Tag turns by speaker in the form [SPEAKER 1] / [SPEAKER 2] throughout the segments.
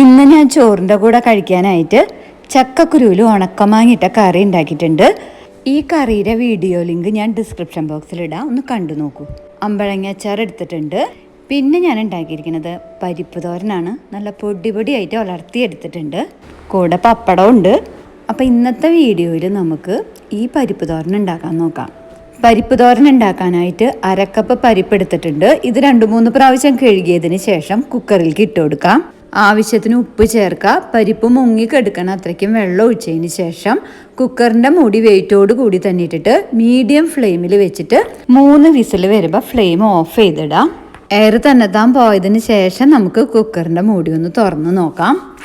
[SPEAKER 1] ഇന്ന് ഞാൻ ചോറിന്റെ കൂടെ കഴിക്കാനായിട്ട് ചക്കക്കുരുവിൽ ഉണക്കമാങ്ങിയിട്ട കറി ഉണ്ടാക്കിയിട്ടുണ്ട്. ഈ കറിയുടെ വീഡിയോ ലിങ്ക് ഞാൻ ഡിസ്ക്രിപ്ഷൻ ബോക്സിൽ ഇടാം. ഒന്ന് കണ്ടു നോക്കൂ. അമ്പഴങ്ങ അച്ചാർ എടുത്തിട്ടുണ്ട്. പിന്നെ ഞാൻ ഉണ്ടാക്കിയിരിക്കുന്നത് പരിപ്പ് തോരനാണ്. നല്ല പൊടി പൊടിയായിട്ട് വളർത്തിയെടുത്തിട്ടുണ്ട്. കൂടെ പപ്പടം ഉണ്ട്. അപ്പോൾ ഇന്നത്തെ വീഡിയോയിൽ നമുക്ക് ഈ പരിപ്പ് തോരൻ ഉണ്ടാക്കാൻ നോക്കാം. പരിപ്പ് തോരൻ ഉണ്ടാക്കാനായിട്ട് അരക്കപ്പ് പരിപ്പ് എടുത്തിട്ടുണ്ട്. ഇത് രണ്ട് മൂന്ന് പ്രാവശ്യം കഴുകിയതിന് ശേഷം കുക്കറിൽ ഇട്ട് കൊടുക്കാം. ആവശ്യത്തിന് ഉപ്പ് ചേർക്കുക. പരിപ്പ് മുങ്ങി കെടുക്കണം അത്രയ്ക്കും വെള്ളം ഒഴിച്ചതിന് ശേഷം കുക്കറിന്റെ മൂടി വെയിറ്റോട് കൂടി തന്നെ ഇട്ടിട്ട് മീഡിയം ഫ്ലെയിമിൽ വെച്ചിട്ട് മൂന്ന് വിസിൽ വരുമ്പോൾ ഫ്ലെയിം ഓഫ് ചെയ്തിടാം. എയർ തന്നെ താൻ പോയതിന് ശേഷം നമുക്ക് കുക്കറിന്റെ മൂടി ഒന്ന് തുറന്ന് നോക്കാം.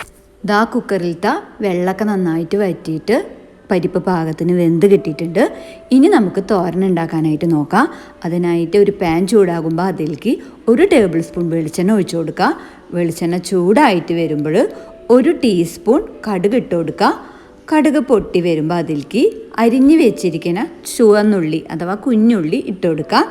[SPEAKER 1] ദാ കുക്കറിലത്തെ വെള്ളമൊക്കെ നന്നായിട്ട് വറ്റിയിട്ട് പരിപ്പ് പാകത്തിന് വെന്ത് കിട്ടിയിട്ടുണ്ട്. ഇനി നമുക്ക് തോരൻ ഉണ്ടാക്കാനായിട്ട് നോക്കാം. അതിനായിട്ട് ഒരു പാൻ ചൂടാകുമ്പോൾ അതിലേക്ക് ഒരു ടേബിൾ സ്പൂൺ വെളിച്ചെണ്ണ ഒഴിച്ചു കൊടുക്കുക. വെളിച്ചെണ്ണ ചൂടായിട്ട് വരുമ്പോൾ ഒരു ടീസ്പൂൺ കടുക് ഇട്ട് കൊടുക്കുക. കടുക് പൊട്ടി വരുമ്പോൾ അതിലേക്ക് അരിഞ്ഞു വെച്ചിരിക്കുന്ന ചുവന്നുള്ളി അഥവാ കുഞ്ഞുള്ളി ഇട്ട് കൊടുക്കുക.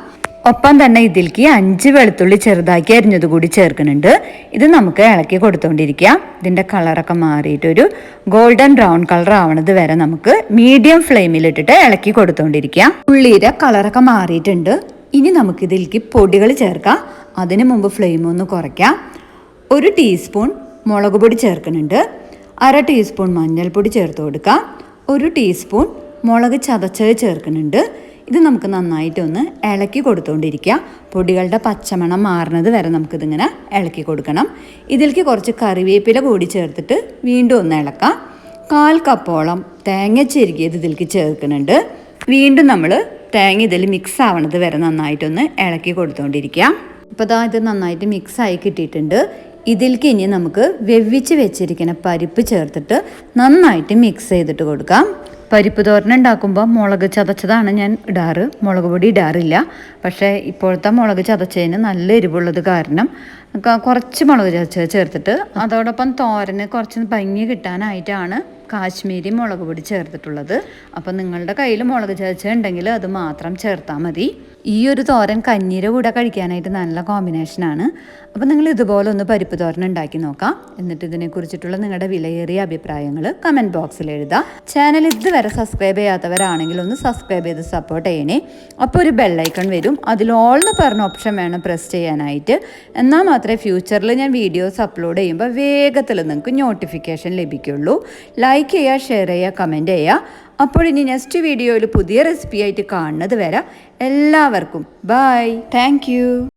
[SPEAKER 1] ഒപ്പം തന്നെ ഇതിലേക്ക് അഞ്ച് വെളുത്തുള്ളി ചെറുതാക്കി അരിഞ്ഞത് കൂടി ചേർക്കുന്നുണ്ട്. ഇത് നമുക്ക് ഇളക്കി കൊടുത്തുകൊണ്ടിരിക്കാം ഇതിന്റെ കളറൊക്കെ മാറിയിട്ട് ഒരു ഗോൾഡൻ ബ്രൗൺ കളർ ആവണത് വരെ നമുക്ക് മീഡിയം ഫ്ലെയിമിലിട്ടിട്ട് ഇളക്കി കൊടുത്തുകൊണ്ടിരിക്കാം ഉള്ളിയുടെ കളറൊക്കെ മാറിയിട്ടുണ്ട്. ഇനി നമുക്ക് ഇതിലേക്ക് പൊടികൾ ചേർക്കാം. അതിനു മുമ്പ് ഫ്ലെയിം ഒന്ന് കുറയ്ക്കാം. ഒരു ടീസ്പൂൺ മുളക് പൊടി ചേർക്കുന്നുണ്ട്. അര ടീസ്പൂൺ മഞ്ഞൾപ്പൊടി ചേർത്ത് കൊടുക്കാം. ഒരു ടീസ്പൂൺ മുളക് ചതച്ചത് ചേർക്കുന്നുണ്ട്. ഇത് നമുക്ക് നന്നായിട്ട് ഒന്ന് ഇളക്കി കൊടുത്തുകൊണ്ടിരിക്കുക പൊടികളുടെ പച്ചമണം മാറുന്നത് വരെ നമുക്കിതിങ്ങനെ ഇളക്കി കൊടുക്കണം. ഇതിലേക്ക് കുറച്ച് കറിവേപ്പില കൂടി ചേർത്തിട്ട് വീണ്ടും ഒന്ന് ഇളക്കാം. കാൽ കപ്പോളം തേങ്ങ ചെരുകിയത് ഇതിലേക്ക് ചേർക്കുന്നുണ്ട്. വീണ്ടും നമ്മൾ തേങ്ങ ഇതിൽ മിക്സ് ആവണത് വരെ നന്നായിട്ടൊന്ന് ഇളക്കി കൊടുത്തുകൊണ്ടിരിക്കുക ഇപ്പോൾ ഇതാ ഇത് നന്നായിട്ട് മിക്സ് ആയി കിട്ടിയിട്ടുണ്ട്. ഇതിലേക്ക് ഇനി നമുക്ക് വെവ്വിച്ച് വെച്ചിരിക്കുന്ന പരിപ്പ് ചേർത്തിട്ട് നന്നായിട്ട് മിക്സ് ചെയ്തിട്ട് കൊടുക്കാം. പരിപ്പ് തോരൻ ഉണ്ടാക്കുമ്പോൾ മുളക് ചതച്ചതാണ് ഞാൻ ഇടാറ്. മുളക് പൊടി ഇടാറില്ല. പക്ഷേ ഇപ്പോഴത്തെ മുളക് ചതച്ചതിന് നല്ല എരിവുള്ളത് കാരണം കുറച്ച് മുളക് ചതച്ചത് ചേർത്തിട്ട് അതോടൊപ്പം തോരന് കുറച്ച് ഭംഗി കിട്ടാനായിട്ടാണ് കാശ്മീരി മുളക് പൊടി ചേർത്തിട്ടുള്ളത്. അപ്പം നിങ്ങളുടെ കയ്യിൽ മുളക് ചതച്ചുണ്ടെങ്കിൽ അത് മാത്രം ചേർത്താൽ മതി. ഈ ഒരു തോരൻ കഞ്ഞീരെ കൂടെ കഴിക്കാനായിട്ട് നല്ല കോമ്പിനേഷനാണ് അപ്പോൾ നിങ്ങൾ ഇതുപോലെ ഒന്ന് പരിപ്പ് തോരൻ ഉണ്ടാക്കി നോക്കാം. എന്നിട്ട് ഇതിനെക്കുറിച്ചിട്ടുള്ള നിങ്ങളുടെ വിലയേറിയ അഭിപ്രായങ്ങൾ കമന്റ് ബോക്സിൽ എഴുതാം. ചാനൽ ഇതുവരെ സബ്സ്ക്രൈബ് ചെയ്യാത്തവരാണെങ്കിൽ ഒന്ന് സബ്സ്ക്രൈബ് ചെയ്ത് സപ്പോർട്ട് ചെയ്യണേ. അപ്പോൾ ഒരു ബെല്ലൈക്കൺ വരും. അതിൽ ഓൾ എന്ന് പറഞ്ഞ ഓപ്ഷൻ വേണം പ്രസ് ചെയ്യാനായിട്ട്. എന്നാൽ മാത്രമേ ഫ്യൂച്ചറിൽ ഞാൻ വീഡിയോസ് അപ്ലോഡ് ചെയ്യുമ്പോൾ വേഗത്തിൽ നിങ്ങൾക്ക് നോട്ടിഫിക്കേഷൻ ലഭിക്കുള്ളൂ. ലൈക്ക് ചെയ്യുക ഷെയർ ചെയ്യുക കമന്റ് ചെയ്യുക. അപ്പോൾ ഇനി നെക്സ്റ്റ് വീഡിയോയിൽ പുതിയ റെസിപ്പി ആയിട്ട് കാണുന്നത് വരാം എല്ലാവർക്കും ബൈ താങ്ക്